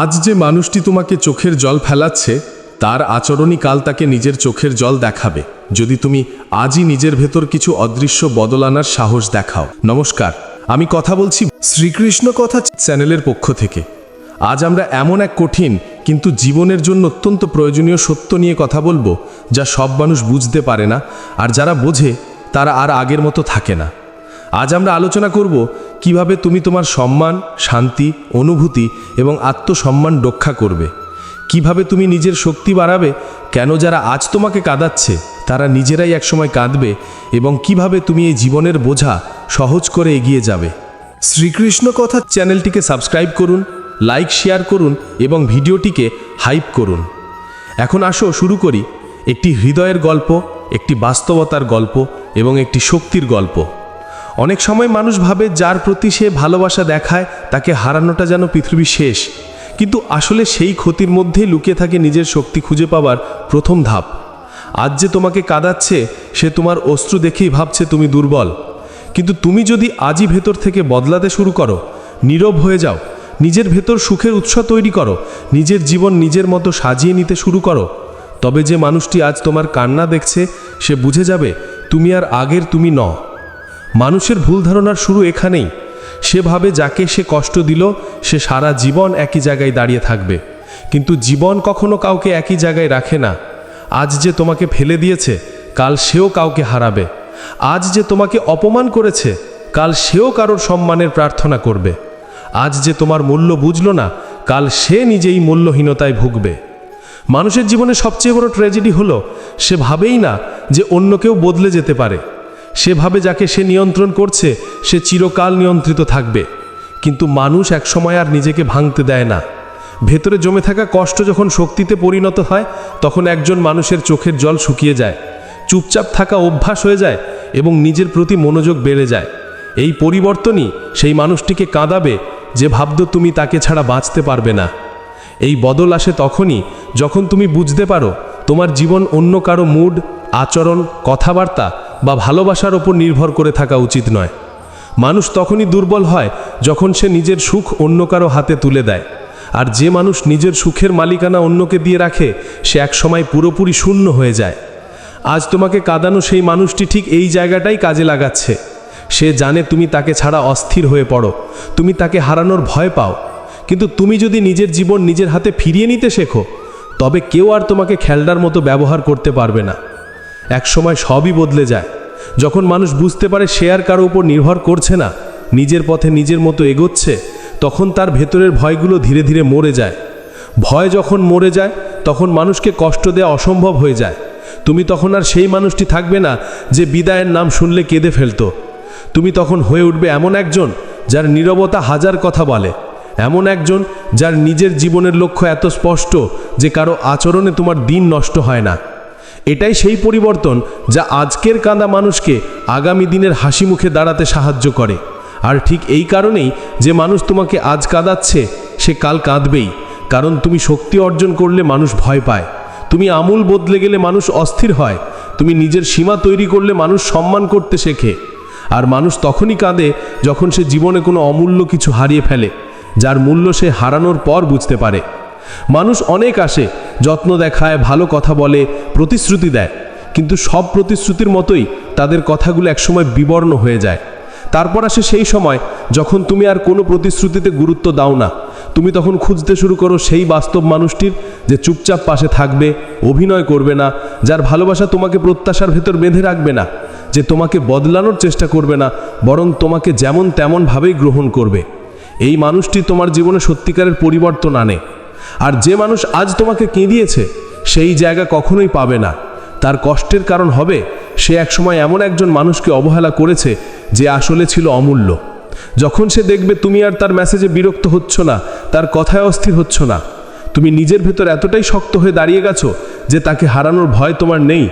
আজ যে মানুষটি তোমাকে চোখের জল ফেলাচ্ছে, তার আচরণই কাল তাকে নিজের চোখের জল দেখাবে। যদি তুমি আজই নিজের ভেতর কিছু অদৃশ্য বদল আনার সাহস দেখাও। নমস্কার, আমি কথা বলছি শ্রীকৃষ্ণ কথা চ্যানেলের পক্ষ থেকে। আজ আমরা এমন এক কঠিন, কিন্তু জীবনের জন্য অত্যন্ত প্রয়োজনীয় সত্য নিয়ে কথা বলব, যা সব মানুষ বুঝতে পারে না, আর যারা বোঝে, তারা আর আগের মতো থাকে না। আজ আমরা আলোচনা করব কীভাবে তুমি তোমার সম্মান, শান্তি, অনুভূতি এবং আত্মসম্মান রক্ষা করবে। কীভাবে তুমি নিজের শক্তি বাড়াবে, কেন যারা আজ তোমাকে কাঁদাচ্ছে, তারা নিজেরাই একসময় কাঁদবে এবং কীভাবে তুমি এই জীবনের বোঝা সহজ করে এগিয়ে যাবে। শ্রীকৃষ্ণ কথা চ্যানেলটিকে সাবস্ক্রাইব করুন, লাইক, শেয়ার করুন এবং ভিডিওটিকে হাইপ করুন। এখন আসো শুরু করি। একটি হৃদয়ের গল্প, একটি বাস্তবতার গল্প এবং একটি শক্তির গল্প। অনেক সময় মানুষ ভাবে যার প্রতি সে ভালোবাসা দেখায়, তাকে হারানোটা যেন পৃথিবী শেষ। কিন্তু আসলে সেই ক্ষতির মধ্যেই লুকিয়ে থাকে নিজের শক্তি খুঁজে পাওয়ার প্রথম ধাপ। আজ যে তোমাকে কাঁদাচ্ছে, সে তোমার অস্ত্র দেখেই ভাবছে তুমি দুর্বল। কিন্তু তুমি যদি আজই ভেতর থেকে বদলাতে শুরু করো, নীরব হয়ে যাও, নিজের ভেতর সুখের উৎস তৈরি করো, নিজের জীবন নিজের মতো সাজিয়ে নিতে শুরু করো, তবে যে মানুষটি আজ তোমার কান্না দেখছে, সে বুঝে যাবে, তুমি আর আগের তুমি ন মানুষের ভুল ধারণার শুরু এখানেই। সে ভাবে যাকে সে কষ্ট দিল, সে সারা জীবন একই জায়গায় দাঁড়িয়ে থাকবে। কিন্তু জীবন কখনো কাউকে একই জায়গায় রাখে না। আজ যে তোমাকে ফেলে দিয়েছে, কাল সেও কাউকে হারাবে। আজ যে তোমাকে অপমান করেছে, কাল সেও কারোর সম্মানের প্রার্থনা করবে। আজ যে তোমার মূল্য বুঝল না, কাল সে নিজেই মূল্যহীনতায় ভুগবে। মানুষের জীবনে সবচেয়ে বড় ট্র্যাজেডি হলো, সে ভাবেই না যে অন্য কেউ বদলে যেতে পারে। সে ভাবে যাকে সে নিয়ন্ত্রণ করছে, সে চিরকাল নিয়ন্ত্রিত থাকবে। কিন্তু মানুষ একসময় আর নিজেকে ভাঙতে দেয় না। ভেতরে জমে থাকা কষ্ট যখন শক্তিতে পরিণত হয়, তখন একজন মানুষের চোখের জল শুকিয়ে যায়, চুপচাপ থাকা অভ্যাস হয়ে যায় এবং নিজের প্রতি মনোযোগ বেড়ে যায়। এই পরিবর্তনই সেই মানুষটিকে কাঁদাবে যে ভাবত তুমি তাকে ছাড়া বাঁচতে পারবে না। এই বদল আসে তখনই যখন তুমি বুঝতে পারো তোমার জীবন অন্য কারও মুড, আচরণ, কথাবার্তা বা ভালোবাসার ওপর নির্ভর করে থাকা উচিত নয়। মানুষ তখনই দুর্বল হয় যখন সে নিজের সুখ অন্য কারও হাতে তুলে দেয়। আর যে মানুষ নিজের সুখের মালিকানা অন্যকে দিয়ে রাখে, সে একসময় পুরোপুরি শূন্য হয়ে যায়। আজ তোমাকে কাঁদানো সেই মানুষটি ঠিক এই জায়গাটাই কাজে লাগাচ্ছে। সে জানে তুমি তাকে ছাড়া অস্থির হয়ে পড়ো, তুমি তাকে হারানোর ভয় পাও। কিন্তু তুমি যদি নিজের জীবন নিজের হাতে ফিরিয়ে নিতে শেখো, তবে কেউ আর তোমাকে খেলনার মতো ব্যবহার করতে পারবে না। একসময় সবই বদলে যায়। যখন মানুষ বুঝতে পারে সে আর কারও উপর নির্ভর করছে না, নিজের পথে নিজের মতো এগোচ্ছে, তখন তার ভেতরের ভয়গুলো ধীরে ধীরে মরে যায়। ভয় যখন মরে যায়, তখন মানুষকে কষ্ট দেওয়া অসম্ভব হয়ে যায়। তুমি তখন আর সেই মানুষটি থাকবে না যে বিদায়ের নাম শুনলে কেঁদে ফেলতো। তুমি তখন হয়ে উঠবে এমন একজন যার নীরবতা হাজার কথা বলে, এমন একজন যার নিজের জীবনের লক্ষ্য এত স্পষ্ট যে কারও আচরণে তোমার দিন নষ্ট হয় না। এটাই সেই পরিবর্তন যা আজকের কাঁদা মানুষকে আগামী দিনের হাসি মুখে দাঁড়াতে সাহায্য করে। আর ঠিক এই কারণেই যে মানুষ তোমাকে আজ কাঁদাচ্ছে, সে কাল কাঁদবেই। কারণ তুমি শক্তি অর্জন করলে মানুষ ভয় পায়। তুমি আমূল বদলে গেলে মানুষ অস্থির হয়। তুমি নিজের সীমা তৈরি করলে মানুষ সম্মান করতে শেখে। আর মানুষ তখনই কাঁদে যখন সে জীবনে কোনো অমূল্য কিছু হারিয়ে ফেলে, যার মূল্য সে হারানোর পর বুঝতে পারে। মানুষ অনেক আসে, যত্ন দেখায়, ভালো কথা বলে প্রতিশ্রুতি দেয়। কিন্তু সব প্রতিশ্রুতির মতোই তাদের কথাগুলো একসময় বিবর্ণ হয়ে যায়। তারপর আসে সেই সময় যখন তুমি আর কোনো প্রতিশ্রুতিতে গুরুত্ব দাও না। তুমি তখন খুঁজতে শুরু করো সেই বাস্তব মানুষটির যে চুপচাপ পাশে থাকবে, অভিনয় করবে না, যার ভালোবাসা তোমাকে প্রত্যাশার ভেতর বেঁধে রাখবে না, যে তোমাকে বদলানোর চেষ্টা করবে না, বরং তোমাকে যেমন তেমনভাবেই গ্রহণ করবে। এই মানুষটি তোমার জীবনে সত্যিকারের পরিবর্তন আনে। আর যে মানুষ আজ তোমাকে কেঁদিয়েছে সেই জায়গা কখনোই পাবে না। তার কষ্টের কারণ হবে, সে একসময় এমন একজন মানুষকে অবহেলা করেছে যে আসলে ছিল অমূল্য। যখন সে দেখবে তুমি আর তার মেসেজে বিরক্ত হচ্ছ না, তার কথায় অস্থির হচ্ছ না, তুমি নিজের ভেতর এতটাই শক্ত হয়ে দাঁড়িয়ে গেছো যে তাকে হারানোর ভয় তোমার নেই,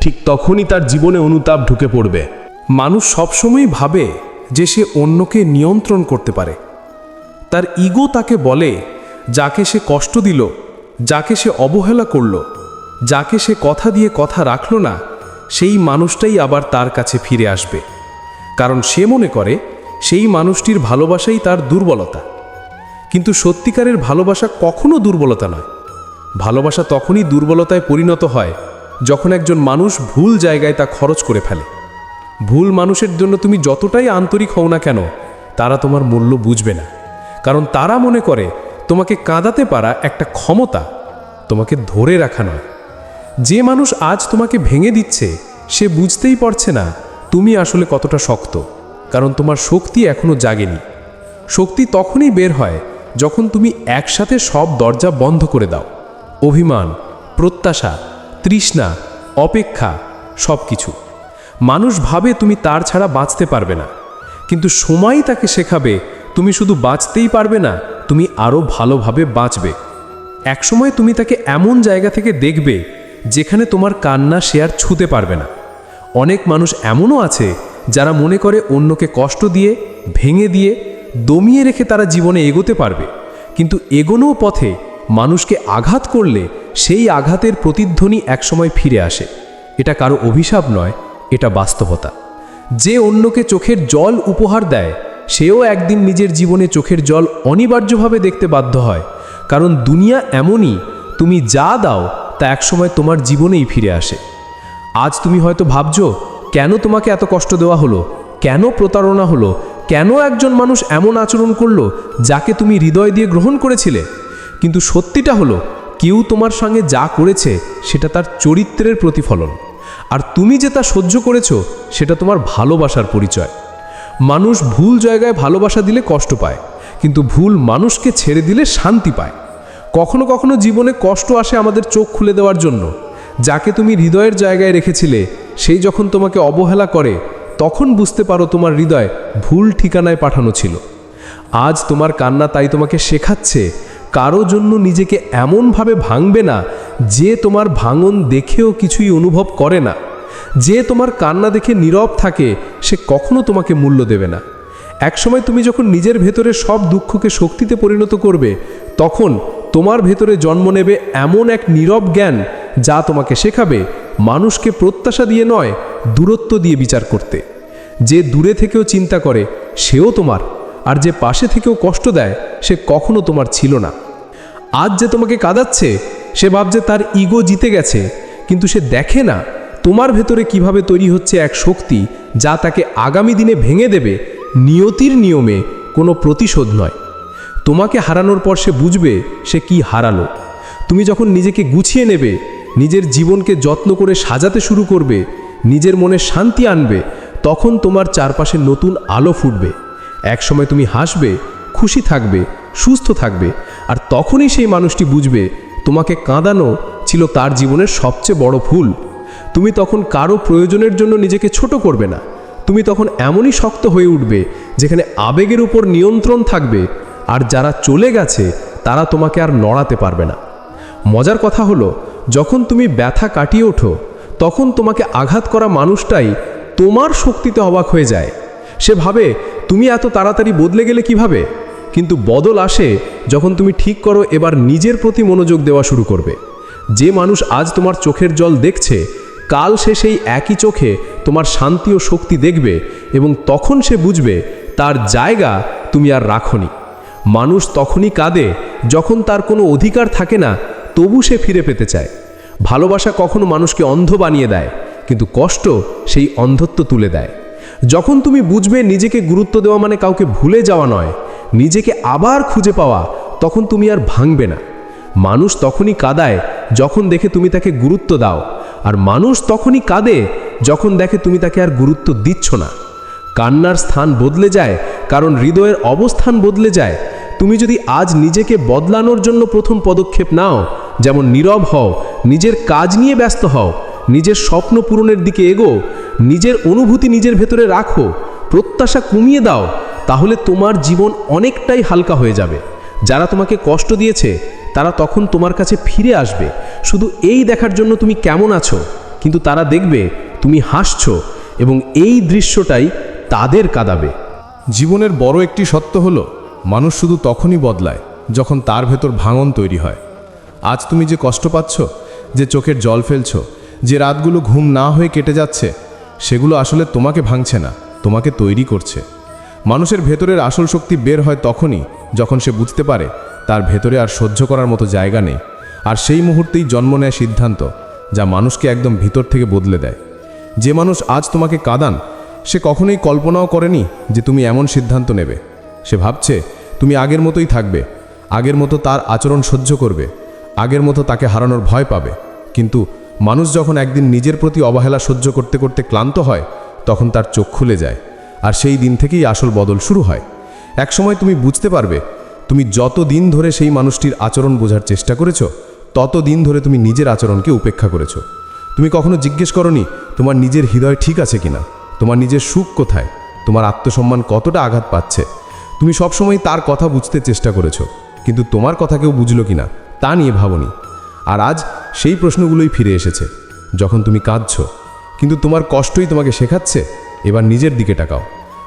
ঠিক তখনই তার জীবনে অনুতাপ ঢুকে পড়বে। মানুষ সবসময়ই ভাবে যে সে অন্যকে নিয়ন্ত্রণ করতে পারে। তার ইগো তাকে বলে, যাকে সে কষ্ট দিল যাকে সে অবহেলা করল, যাকে সে কথা দিয়ে কথা রাখল না, সেই মানুষটাই আবার তার কাছে ফিরে আসবে। কারণ সে মনে করে, সেই মানুষটির ভালোবাসাই তার দুর্বলতা। কিন্তু সত্যিকারের ভালোবাসা কখনো দুর্বলতা নয়। ভালোবাসা তখনই দুর্বলতায় পরিণত হয়, যখন একজন মানুষ ভুল জায়গায় তা খরচ করে ফেলে। ভুল মানুষের জন্য তুমি যতটাই আন্তরিক হও না কেন, তারা তোমার মূল্য বুঝবে না। কারণ তারা মনে করে তোমাকে কাঁদাতে পারা একটা ক্ষমতা তোমাকে ধরে রাখা নয়। যে মানুষ আজ তোমাকে ভেঙে দিচ্ছে, সে বুঝতেই পারছে না তুমি আসলে কতটা শক্ত, কারণ তোমার শক্তি এখনও জাগেনি। শক্তি তখনই বের হয় যখন তুমি একসাথে সব দরজা বন্ধ করে দাও। অভিমান, প্রত্যাশা, তৃষ্ণা, অপেক্ষা সব কিছু মানুষ ভাবে তুমি তার ছাড়া বাঁচতে পারবে না, কিন্তু সময় তাকে শেখাবে তুমি শুধু বাঁচতেই পারবে না তুমি আরও ভালোভাবে বাঁচবে। একসময় তুমি তাকে এমন জায়গা থেকে দেখবে, যেখানে তোমার কান্না সে আর ছুতে পারবে না। অনেক মানুষ এমনও আছে, যারা মনে করে অন্যকে কষ্ট দিয়ে, ভেঙে দিয়ে, দমিয়ে রেখে তারা জীবনে এগোতে পারবে। কিন্তু এগোনো পথে মানুষকে আঘাত করলে সেই আঘাতের প্রতিধ্বনি একসময় ফিরে আসে। এটা কারও অভিশাপ নয়, এটা বাস্তবতা। যে অন্যকে চোখের জল উপহার দেয় সেও একদিন নিজের জীবনে চোখের জল অনিবার্যভাবে দেখতে বাধ্য হয়। কারণ দুনিয়া এমনই, তুমি যা দাও, তা একসময় তোমার জীবনেই ফিরে আসে। আজ তুমি হয়তো ভাবছ, কেন তোমাকে এত কষ্ট দেওয়া হলো? কেন প্রতারণা হলো? কেন একজন মানুষ এমন আচরণ করল, যাকে তুমি হৃদয় দিয়ে গ্রহণ করেছিলে? কিন্তু সত্যিটা হলো, কেউ তোমার সঙ্গে যা করেছে, সেটা তার চরিত্রের প্রতিফলন। আর তুমি যে তা সহ্য করেছ, সেটা তোমার ভালোবাসার পরিচয়। মানুষ ভুল জায়গায় ভালোবাসা দিলে কষ্ট পায়, কিন্তু ভুল মানুষকে ছেড়ে দিলে শান্তি পায়। কখনো কখনো জীবনে কষ্ট আসে আমাদের চোখ খুলে দেওয়ার জন্য। যাকে তুমি হৃদয়ের জায়গায় রেখেছিলে, সেই যখন তোমাকে অবহেলা করে, তখন বুঝতে পারো তোমার হৃদয় ভুল ঠিকানায় পাঠানো ছিল। আজ তোমার কান্না তাই তোমাকে শেখাচ্ছে, কারও জন্য নিজেকে এমনভাবে ভাঙবে না, যে তোমার ভাঙন দেখেও কিছুই অনুভব করে না। যে তোমার কান্না দেখে নীরব থাকে, সে কখনো তোমাকে মূল্য দেবে না। একসময় তুমি যখন নিজের ভেতরে সব দুঃখকে শক্তিতে পরিণত করবে, তখন তোমার ভেতরে জন্ম নেবে এমন এক নীরব জ্ঞান যা তোমাকে শেখাবে মানুষকে প্রত্যাশা দিয়ে নয়, দূরত্ব দিয়ে বিচার করতে। যে দূরে থেকেও চিন্তা করে, সেও তোমার, আর যে পাশে থেকেও কষ্ট দেয়, সে কখনো তোমার ছিল না। আজ যে তোমাকে কাঁদাচ্ছে, সে ভাবছে তার ইগো জিতে গেছে, কিন্তু সে দেখে না তোমার ভেতরে কীভাবে তৈরি হচ্ছে এক শক্তি যা তাকে আগামী দিনে ভেঙে দেবে, নিয়তির নিয়মে কোনো প্রতিশোধ নয়। তোমাকে হারানোর পর সে বুঝবে সে কি হারালো। তুমি যখন নিজেকে গুছিয়ে নেবে, নিজের জীবনকে যত্ন করে সাজাতে শুরু করবে, নিজের মনে শান্তি আনবে, তখন তোমার চারপাশে নতুন আলো ফুটবে। একসময় তুমি হাসবে, খুশি থাকবে, সুস্থ থাকবে, আর তখনই সেই মানুষটি বুঝবে তোমাকে কাঁদানো ছিল তার জীবনের সবচেয়ে বড় ভুল। তুমি তখন কারও প্রয়োজনের জন্য নিজেকে ছোট করবে না। তুমি তখন এমনই শক্ত হয়ে উঠবে, যেখানে আবেগের উপর নিয়ন্ত্রণ থাকবে, আর যারা চলে গেছে, তারা তোমাকে আর নড়াতে পারবে না। মজার কথা হলো, যখন তুমি ব্যথা কাটিয়ে ওঠো, তখন তোমাকে আঘাত করা মানুষটাই তোমার শক্তিতে অবাক হয়ে যায়। সে ভাবে, তুমি এত তাড়াতাড়ি বদলে গেলে কীভাবে? কিন্তু বদল আসে যখন তুমি ঠিক করো, এবার নিজের প্রতি মনোযোগ দেওয়া শুরু করবে। যে মানুষ আজ তোমার চোখের জল দেখছে কাল সে সেই একই চোখে তোমার শান্তি ও শক্তি দেখবে এবং তখন সে বুঝবে তার জায়গা তুমি আর রাখনি। মানুষ তখনই কাঁদে যখন তার কোনো অধিকার থাকে না, তবু সে ফিরে পেতে চায়। ভালোবাসা কখনো মানুষকে অন্ধ বানিয়ে দেয়, কিন্তু কষ্ট সেই অন্ধত্ব তুলে দেয়। যখন তুমি বুঝবে নিজেকে গুরুত্ব দেওয়া মানে কাউকে ভুলে যাওয়া নয়, নিজেকে আবার খুঁজে পাওয়া, তখন তুমি আর ভাঙবে না। মানুষ তখনই কাদায় যখন দেখে তুমি তাকে গুরুত্ব দাও আর মানুষ তখনই কাঁদে যখন দেখে তুমি তাকে আর গুরুত্ব দিচ্ছ না। কান্নার স্থান বদলে যায়, কারণ হৃদয়ের অবস্থান বদলে যায়। তুমি যদি আজ নিজেকে বদলানোর জন্য প্রথম পদক্ষেপ নাও, যেমন নীরব হও, নিজের কাজ নিয়ে ব্যস্ত হও, নিজের স্বপ্ন পূরণের দিকে এগো, নিজের অনুভূতি নিজের ভেতরে রাখো, প্রত্যাশা কমিয়ে দাও, তাহলে তোমার জীবন অনেকটাই হালকা হয়ে যাবে। যারা তোমাকে কষ্ট দিয়েছে তারা তখন তোমার কাছে ফিরে আসবে। শুধু এই দেখার জন্য তুমি কেমন আছো? কিন্তু তারা দেখবে, তুমি হাসছো এবং এই দৃশ্যটাই তাদের কাঁদাবে। জীবনের বড় একটি সত্য হলো, মানুষ শুধু তখনই বদলায় যখন তার ভেতর ভাঙন তৈরি হয়। আজ তুমি যে কষ্ট পাচ্ছ, যে চোখের জল ফেলছো, যে রাতগুলো ঘুম না হয়ে কেটে যাচ্ছে, সেগুলো আসলে তোমাকে ভাঙছে না, তোমাকে তৈরি করছে। মানুষের ভেতরের আসল শক্তি বের হয় তখনই যখন সে বুঝতে পারে তার ভেতরে আর সহ্য করার মতো জায়গা নেই। আর সেই মুহূর্তেই জন্ম নেয় সিদ্ধান্ত, যা মানুষকে একদম ভিতর থেকে বদলে দেয়। যে মানুষ আজ তোমাকে কাঁদান, সে কখনোই কল্পনাও করেনি যে তুমি এমন সিদ্ধান্ত নেবে। সে ভাবছে, তুমি আগের মতোই থাকবে, আগের মতো তার আচরণ সহ্য করবে, আগের মতো তাকে হারানোর ভয় পাবে। কিন্তু মানুষ যখন একদিন নিজের প্রতি অবহেলা সহ্য করতে করতে ক্লান্ত হয়, তখন তার চোখ খুলে যায়, আর সেই দিন থেকেই আসল বদল শুরু হয়। একসময় তুমি বুঝতে পারবে তুমি যত দিন ধরে সেই মানুষটির আচরণ বোঝার চেষ্টা করেছ তত দিন ধরে তুমি নিজের আচরণকে উপেক্ষা করেছ। তুমি কখনো জিজ্ঞেস করনি, তোমার নিজের হৃদয় ঠিক আছে কিনা? তোমার নিজের সুখ কোথায়? তোমার আত্মসম্মান কতটা আঘাত পাচ্ছে? তুমি সবসময় তার কথা বুঝতে চেষ্টা করেছ, কিন্তু তোমার কথা কেউ বুঝলো কিনা, তা নিয়ে ভাবনি। আর আজ সেই প্রশ্নগুলোই ফিরে এসেছে, যখন তুমি কাঁদছ, কিন্তু তোমার কষ্টই তোমাকে শেখাচ্ছে, এবার নিজের দিকে টাকাও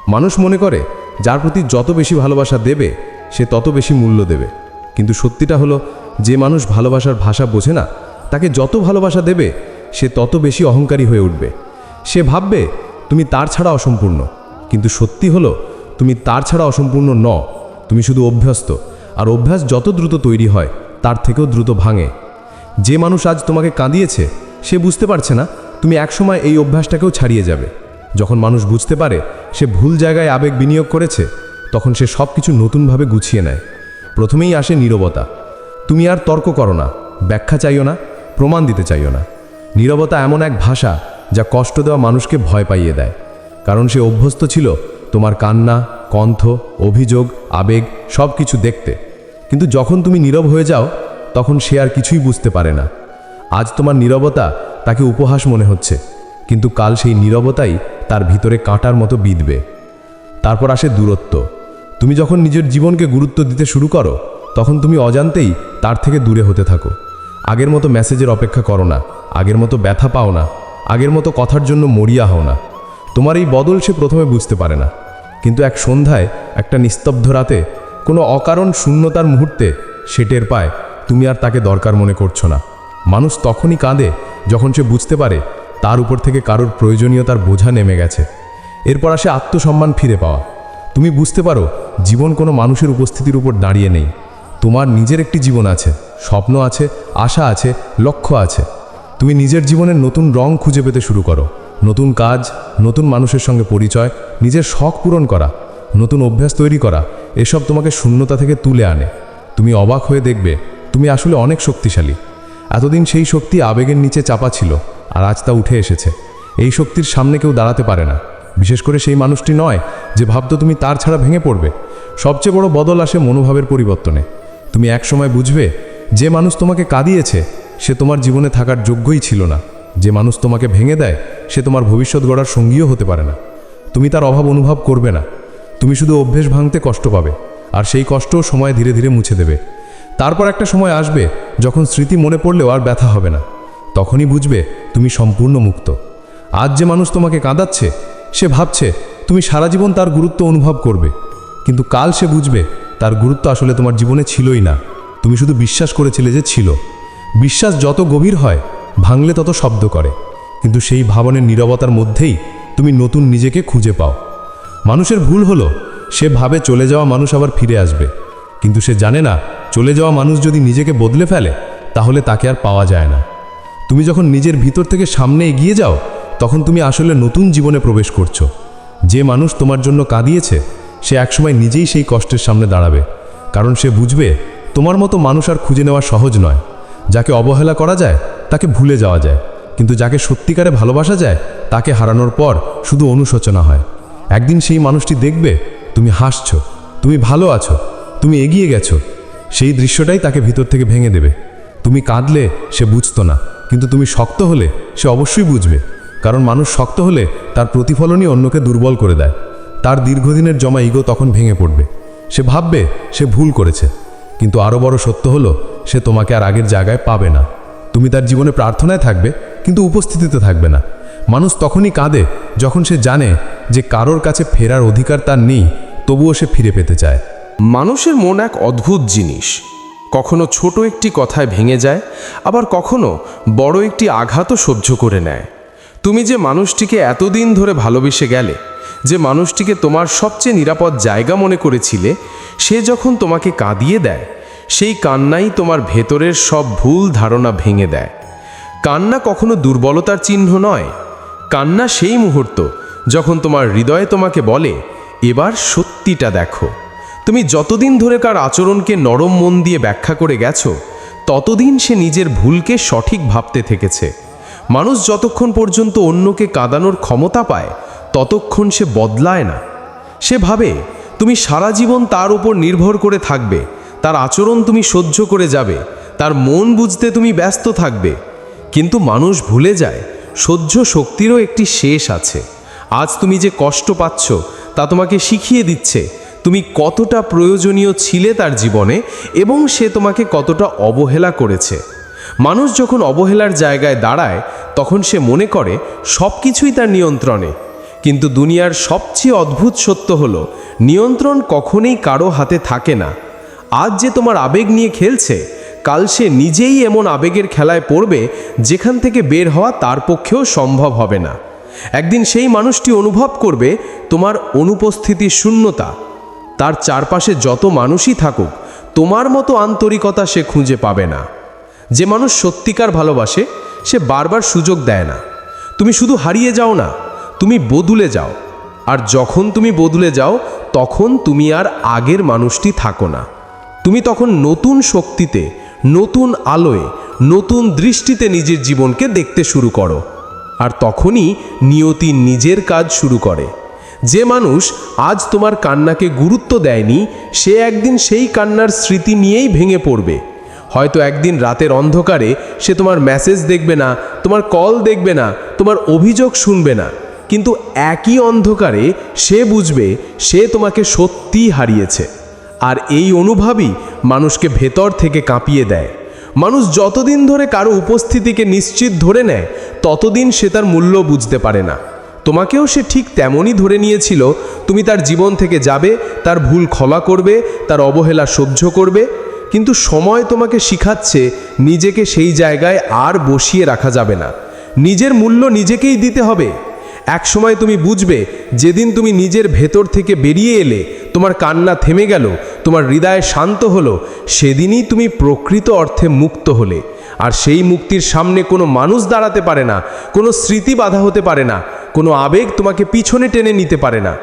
মানুষ মনে করে, যার প্রতি যত বেশি ভালোবাসা দেবে সে তত বেশি মূল্য দেবে। কিন্তু সত্যিটা হলো, যে মানুষ ভালোবাসার ভাষা বোঝে না, তাকে যত ভালোবাসা দেবে, সে তত বেশি অহংকারী হয়ে উঠবে। সে ভাববে, তুমি তার ছাড়া অসম্পূর্ণ। কিন্তু সত্যি হলো, তুমি তার ছাড়া অসম্পূর্ণ ন, তুমি শুধু অভ্যস্ত। আর অভ্যাস যত দ্রুত তৈরি হয়, তার থেকেও দ্রুত ভাঙে। যে মানুষ আজ তোমাকে কাঁদিয়েছে, সে বুঝতে পারছে না, তুমি একসময় এই অভ্যাসটাকেও ছাড়িয়ে যাবে। যখন মানুষ বুঝতে পারে, সে ভুল জায়গায় আবেগ বিনিয়োগ করেছে তখন সে সব কিছু নতুনভাবে গুছিয়ে নেয়। প্রথমেই আসে নীরবতা। তুমি আর তর্ক করো না, ব্যাখ্যা চাইও না, প্রমাণ দিতে চাইও না। নীরবতা এমন এক ভাষা যা কষ্ট দেওয়া মানুষকে ভয় পাইয়ে দেয়। কারণ সে অভ্যস্ত ছিল তোমার কান্না, কণ্ঠ, অভিযোগ, আবেগ সব কিছু দেখতে। কিন্তু যখন তুমি নীরব হয়ে যাও, তখন সে আর কিছুই বুঝতে পারে না। আজ তোমার নীরবতা তাকে উপহাস মনে হচ্ছে, কিন্তু কাল সেই নীরবতাই তার ভিতরে কাঁটার মতো বিঁধবে। তারপর আসে দূরত্ব। তুমি যখন নিজের জীবনকে গুরুত্ব দিতে শুরু করো, তখন তুমি অজান্তেই তার থেকে দূরে হতে থাকো। আগের মতো মেসেজের অপেক্ষা করো না, আগের মতো ব্যথা পাও না, আগের মতো কথার জন্য মরিয়া হও না। তোমার এই বদল সে প্রথমে বুঝতে পারে না। কিন্তু এক সন্ধ্যায়, একটা নিস্তব্ধ রাতে, কোনো অকারণ শূন্যতার মুহূর্তে সে টের পায়, তুমি আর তাকে দরকার মনে করছ না। মানুষ তখনই কাঁদে যখন সে বুঝতে পারে তার উপর থেকে কারোর প্রয়োজনীয়তার বোঝা নেমে গেছে। এরপর আসে আত্মসম্মান ফিরে পাওয়া। তুমি বুঝতে পারো, জীবন কোনো মানুষের উপস্থিতির উপর দাঁড়িয়ে নেই। তোমার নিজের একটি জীবন আছে, স্বপ্ন আছে, আশা আছে, লক্ষ্য আছে। তুমি নিজের জীবনের নতুন রং খুঁজে পেতে শুরু করো। নতুন কাজ, নতুন মানুষের সঙ্গে পরিচয়, নিজের শখ পূরণ করা, নতুন অভ্যাস তৈরি করা, এসব তোমাকে শূন্যতা থেকে তুলে আনে। তুমি অবাক হয়ে দেখবে, তুমি আসলে অনেক শক্তিশালী। এতদিন সেই শক্তি আবেগের নিচে চাপা ছিল, আর আজ তা উঠে এসেছে। এই শক্তির সামনে কেউ দাঁড়াতে পারে না। বিশেষ করে সেই মানুষটি নয় যে ভাবতো তুমি তার ছাড়া ভেঙে পড়বে। সবচেয়ে বড় বদল আসে মনোভাবের পরিবর্তনে। তুমি একসময় বুঝবে, যে মানুষ তোমাকে কাঁদিয়েছে, সে তোমার জীবনে থাকার যোগ্যই ছিল না। যে মানুষ তোমাকে ভেঙে দেয়, সে তোমার ভবিষ্যৎ গড়ার সঙ্গীও হতে পারে না। তুমি তার অভাব অনুভব করবে না। তুমি শুধু অভ্যেস ভাঙতে কষ্ট পাবে, আর সেই কষ্টও সময় ধীরে ধীরে মুছে দেবে। তারপর একটা সময় আসবে, যখন স্মৃতি মনে পড়লেও আর ব্যথা হবে না। তখনই বুঝবে, তুমি সম্পূর্ণ মুক্ত। আজ যে মানুষ তোমাকে কাঁদাচ্ছে সে ভাবছে, তুমি সারা জীবন তার গুরুত্ব অনুভব করবে। কিন্তু কাল সে বুঝবে, তার গুরুত্ব আসলে তোমার জীবনে ছিলই না। তুমি শুধু বিশ্বাস করেছিলে যে ছিল। বিশ্বাস যত গভীর হয়, ভাঙলে তত শব্দ করে। কিন্তু সেই ভাবনের নীরবতার মধ্যেই তুমি নতুন নিজেকে খুঁজে পাও। মানুষের ভুল হলো, সে ভাবে চলে যাওয়া মানুষ আবার ফিরে আসবে। কিন্তু সে জানে না, চলে যাওয়া মানুষ যদি নিজেকে বদলে ফেলে, তাহলে তাকে আর পাওয়া যায় না। তুমি যখন নিজের ভিতর থেকে সামনে এগিয়ে যাও তখন তুমি আসলে নতুন জীবনে প্রবেশ করছ। যে মানুষ তোমার জন্য কাঁদিয়েছে, সে একসময় নিজেই সেই কষ্টের সামনে দাঁড়াবে। কারণ সে বুঝবে, তোমার মতো মানুষ আর খুঁজে নেওয়া সহজ নয়। যাকে অবহেলা করা যায়, তাকে ভুলে যাওয়া যায়। কিন্তু যাকে সত্যিকারে ভালোবাসা যায়, তাকে হারানোর পর শুধু অনুশোচনা হয়। একদিন সেই মানুষটি দেখবে, তুমি হাসছো, তুমি ভালো আছো, তুমি এগিয়ে গেছো। সেই দৃশ্যটাই তাকে ভিতর থেকে ভেঙে দেবে। তুমি কাঁদলে সে বুঝতো না, কিন্তু তুমি শক্ত হলে সে অবশ্যই বুঝবে। কারণ মানুষ শক্ত হলে তার প্রতিফলনই অন্যকে দুর্বল করে দেয়। তার দীর্ঘদিনের জমা ইগো তখন ভেঙে পড়বে। সে ভাববে সে ভুল করেছে। কিন্তু আরও বড় সত্য হলো, সে তোমাকে আর আগের জায়গায় পাবে না। তুমি তার জীবনে প্রার্থনায় থাকবে, কিন্তু উপস্থিতিতে থাকবে না। মানুষ তখনই কাঁদে যখন সে জানে যে কারোর কাছে ফেরার অধিকার তার নেই, তবুও সে ফিরে পেতে চায়। মানুষের মন এক অদ্ভুত জিনিস। কখনো ছোট একটি কথায় ভেঙে যায়, আবার কখনো বড় একটি আঘাতও সহ্য করে নেয়। তুমি যে মানুষটিকে এতদিন ধরে ভালোবেসে গেলে, যে মানুষটিকে তোমার সবচেয়ে নিরাপদ জায়গা মনে করেছিলে, সে যখন তোমাকে কাঁদিয়ে দেয়, সেই কান্নাই তোমার ভেতরের সব ভুল ধারণা ভেঙে দেয়। কান্না কখনো দুর্বলতার চিহ্ন নয়। কান্না সেই মুহূর্ত যখন তোমার হৃদয়ে তোমাকে বলে, এবার সত্যিটা দেখো। তুমি যতদিন ধরে কার আচরণকে নরম মন দিয়ে ব্যাখ্যা করে গেছো, ততদিন সে নিজের ভুলকে সঠিক ভাবতে থেকেছে। মানুষ যতক্ষণ পর্যন্ত অন্যকে কাঁদানোর ক্ষমতা পায়, ততক্ষণ সে বদলায় না। সে ভাবে, তুমি সারা জীবন তার উপর নির্ভর করে থাকবে, তার আচরণ তুমি সহ্য করে যাবে, তার মন বুঝতে তুমি ব্যস্ত থাকবে। কিন্তু মানুষ ভুলে যায়, সহ্য শক্তিরও একটি শেষ আছে। আজ তুমি যে কষ্ট পাচ্ছ, তা তোমাকে শিখিয়ে দিচ্ছে, তুমি কতটা প্রয়োজনীয় ছিলে তার জীবনে এবং সে তোমাকে কতটা অবহেলা করেছে। মানুষ যখন অবহেলার জায়গায় দাঁড়ায় তখন সে মনে করে সব কিছুই তার নিয়ন্ত্রণে। কিন্তু দুনিয়ার সবচেয়ে অদ্ভুত সত্য হল, নিয়ন্ত্রণ কখনোই কারও হাতে থাকে না। আজ যে তোমার আবেগ নিয়ে খেলছে, কাল সে নিজেই এমন আবেগের খেলায় পড়বে, যেখান থেকে বের হওয়া তার পক্ষেও সম্ভব হবে না। একদিন সেই মানুষটি অনুভব করবে, তোমার অনুপস্থিতির শূন্যতা। তার চারপাশে যত মানুষই থাকুক, তোমার মতো আন্তরিকতা সে খুঁজে পাবে না। যে মানুষ সত্যিকার ভালোবাসে, সে বারবার সুযোগ দেয় না। তুমি শুধু হারিয়ে যাও না, তুমি বদলে যাও। আর যখন তুমি বদলে যাও, তখন তুমি আর আগের মানুষটি থাকো না। তুমি তখন নতুন শক্তিতে, নতুন আলোয়, নতুন দৃষ্টিতে নিজের জীবনকে দেখতে শুরু করো। আর তখনই নিয়তি নিজের কাজ শুরু করে। যে মানুষ আজ তোমার কান্নাকে গুরুত্ব দেয়নি, সে একদিন সেই কান্নার স্মৃতি নিয়েই ভেঙে পড়বে। হয়তো একদিন রাতের অন্ধকারে সে তোমার মেসেজ দেখবে না, তোমার কল দেখবে না, তোমার অভিযোগ শুনবে না। কিন্তু একই অন্ধকারে সে বুঝবে, সে তোমাকে সত্যিই হারিয়েছে। আর এই অনুভবই মানুষকে ভেতর থেকে কাঁপিয়ে দেয়। মানুষ যতদিন ধরে কারও উপস্থিতিকে নিশ্চিত ধরে নেয়, ততদিন সে তার মূল্য বুঝতে পারে না। তোমাকেও সে ঠিক তেমনই ধরে নিয়েছিল, তুমি তার জীবন থেকে যাবে, তার ভুল ক্ষমা করবে, তার অবহেলা সহ্য করবে কিন্তু সময় তোমাকে শিখাচ্ছে নিজেকে সেই জায়গায় আর বসিয়ে রাখা যাবে না। নিজের মূল্য নিজেকেই দিতে হবে। এক সময় তুমি বুঝবে, যেদিন তুমি নিজের ভেতর থেকে বেরিয়ে এলে, তোমার কান্না থেমে গেল, তোমার হৃদয় শান্ত হলো, সেদিনই তুমি প্রকৃত অর্থে মুক্ত হলে। আর সেই মুক্তির সামনে কোনো মানুষ দাঁড়াতে পারে না, কোনো স্মৃতি বাধা হতে পারে না, কোনো আবেগ তোমাকে পিছনে টেনে নিতে পারে না।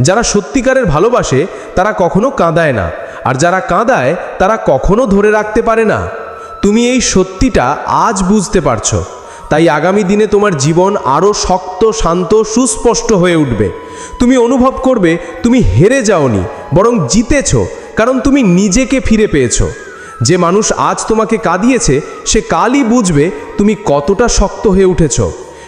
যারা সত্যিকারের ভালোবাসে, তারা কখনো কাঁদায় না। আর যারা কাঁদায়, তারা কখনো ধরে রাখতে পারে না। তুমি এই সত্যিটা আজ বুঝতে পারছ। তাই আগামী দিনে তোমার জীবন আরও শক্ত, শান্ত, সুস্পষ্ট হয়ে উঠবে। তুমি অনুভব করবে, তুমি হেরে যাওনি, বরং জিতেছ, কারণ তুমি নিজেকে ফিরে পেয়েছ। যে মানুষ আজ তোমাকে কাঁদিয়েছে, সে কালই বুঝবে তুমি কতটা শক্ত হয়ে উঠেছ।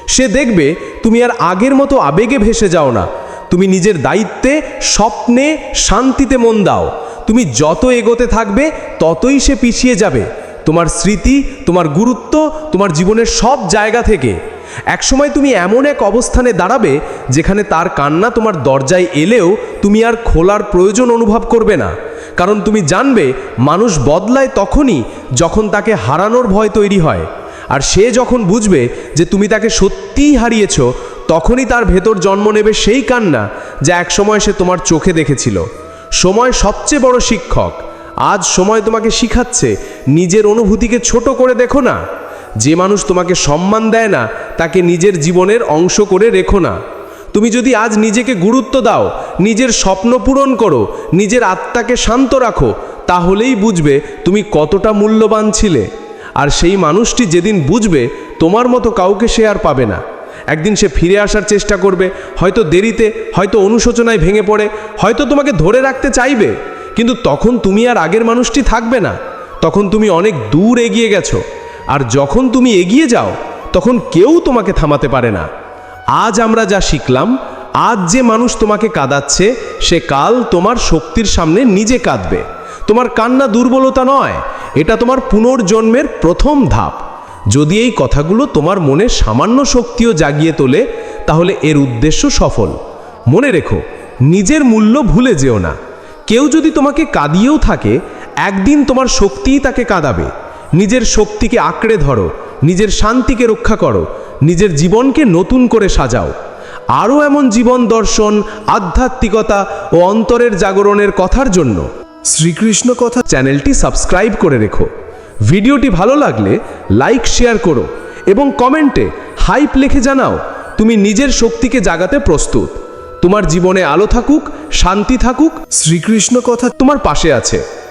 সে দেখবে তুমি আর আগের মতো আবেগে ভেসে যাও না তুমি নিজের দায়িত্বে, স্বপ্নে, শান্তিতে মন দাও। তুমি যত এগোতে থাকবে, ততই সে পিছিয়ে যাবে। তোমার স্মৃতি, তোমার গুরুত্ব, তোমার জীবনের সব জায়গা থেকে। একসময় তুমি এমন এক অবস্থানে দাঁড়াবে, যেখানে তার কান্না তোমার দরজায় এলেও তুমি আর খোলার প্রয়োজন অনুভব করবে না। কারণ তুমি জানবে, মানুষ বদলায় তখনই যখন তাকে হারানোর ভয় তৈরি হয়। আর সে যখন বুঝবে যে তুমি তাকে সত্যিই হারিয়েছ তখনই তার ভেতর জন্ম নেবে সেই কান্না যা একসময় সে তোমার চোখে দেখেছিল। সময় সবচেয়ে বড় শিক্ষক। আজ সময় তোমাকে শিখাচ্ছে, নিজের অনুভূতিকে ছোট করে দেখো না। যে মানুষ তোমাকে সম্মান দেয় না, তাকে নিজের জীবনের অংশ করে রেখো না। তুমি যদি আজ নিজেকে গুরুত্ব দাও, নিজের স্বপ্ন পূরণ করো, নিজের আত্মাকে শান্ত রাখো, তাহলেই বুঝবে তুমি কতটা মূল্যবান ছিলে। আর সেই মানুষটি যেদিন বুঝবে, তোমার মতো কাউকে সে আর পাবে না। একদিন সে ফিরে আসার চেষ্টা করবে। হয়তো দেরিতে, হয়তো অনুশোচনায় ভেঙে পড়ে, হয়তো তোমাকে ধরে রাখতে চাইবে। কিন্তু তখন তুমি আর আগের মানুষটি থাকবে না। তখন তুমি অনেক দূর এগিয়ে গেছো। আর যখন তুমি এগিয়ে যাও, তখন কেউ তোমাকে থামাতে পারে না। আজ আমরা যা শিখলাম, আজ যে মানুষ তোমাকে কাঁদাচ্ছে, সে কাল তোমার শক্তির সামনে নিজে কাঁদবে। তোমার কান্না দুর্বলতা নয়, এটা তোমার পুনর্জন্মের প্রথম ধাপ। যদি এই কথাগুলো তোমার মনে সামান্য শক্তিও জাগিয়ে তোলে তাহলে এর উদ্দেশ্য সফল। মনে রেখো নিজের মূল্য ভুলে যেও না। কেউ যদি তোমাকে কাঁদিয়েও থাকে একদিন তোমার শক্তিই তাকে কাঁদাবে। নিজের শক্তিকে আঁকড়ে ধরো নিজের শান্তিকে রক্ষা করো নিজের জীবনকে নতুন করে সাজাও। আরও এমন জীবন দর্শন আধ্যাত্মিকতা ও অন্তরের জাগরণের কথার জন্য। শ্রীকৃষ্ণ কথা চ্যানেলটি সাবস্ক্রাইব করে রেখো। ভিডিওটি ভালো লাগলে লাইক, শেয়ার করো এবং কমেন্টে হাইপ লিখে জানাও তুমি নিজের শক্তিকে জাগাতে প্রস্তুত। তোমার জীবনে আলো থাকুক, শান্তি থাকুক, শ্রীকৃষ্ণ কথা তোমার পাশে আছে।